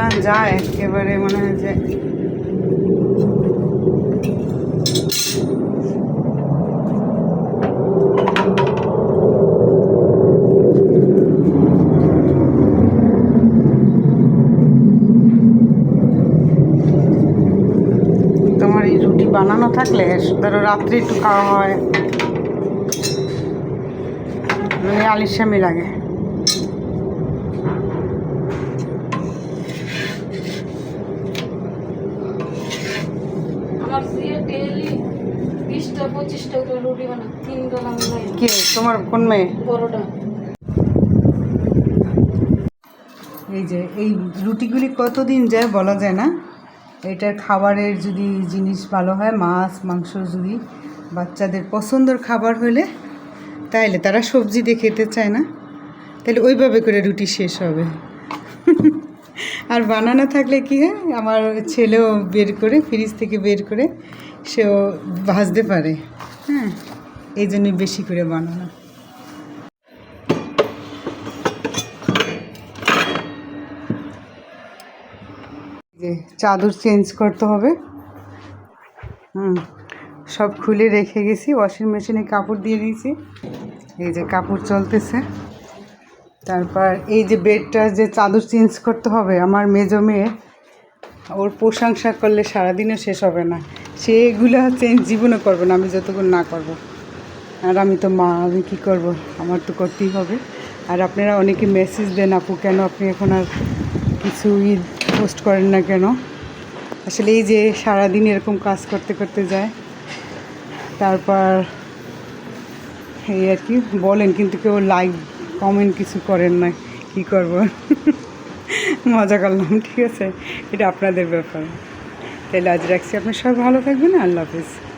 পরিমাণ যায় একেবারে মনে হয় যে তোমার এই রুটি বানানো থাকলে, ধরো রাত্রি একটু খাওয়া হয়। মানে আলিশামি লাগে। আমার দিয়ে বিশটা পঁচিশটা করে রুটি বানা তিন বেলা কে? তোমার কোন মেয়ে? বড়টা। এই যে এই রুটিগুলি কতদিন যায় বলা যায় না? এটার খাবারের যদি জিনিস ভালো হয় মাছ মাংস যদি বাচ্চাদের পছন্দের খাবার হলে তাইলে তারা সবজি দিয়ে খেতে চায় না। তাহলে ওইভাবে করে রুটি শেষ হবে। আর বানানো থাকলে কি হয়? আমার ছেলেও বের করে, ফ্রিজ থেকে বের করে সেও ভাজতে পারে। হ্যাঁ এই জন্যই বেশি করে বানানো। যে চাদর চেঞ্জ করতে হবে। হুম, সব খুলে রেখে গেছি। ওয়াশিং মেশিনে কাপড় দিয়ে দিয়েছি। এই যে কাপড় চলতেছে। তারপর এই যে বেডটা যে চাদর চেঞ্জ করতে হবে, আমার মেজো মেয়ে, ওর প্রশংসা করলে সারাদিনও শেষ হবে না। সে এগুলো চেঞ্জ জীবনও করবে না, আমি যতক্ষণ না করব। আর আমি তো মা, আমি কী করব? আমার তো করতেই হবে। আর আপনারা অনেকে মেসেজ দেন, আপু, কেন আপনি এখন আর কিছু ঈদ পোস্ট করেন না কেন? আসলে এই যে সারাদিন এরকম কাজ করতে করতে যায়। তারপর এই আর কি বলেন, কিন্তু কেউ লাইক কমেন্ট কিছু করেন না, কি করব? মজা করলাম, ঠিক আছে? এটা আপনাদের ব্যাপার। তাহলে আজ রাখছি। আপনার সব ভালো থাকবেন, আল্লাহ হাফিজ।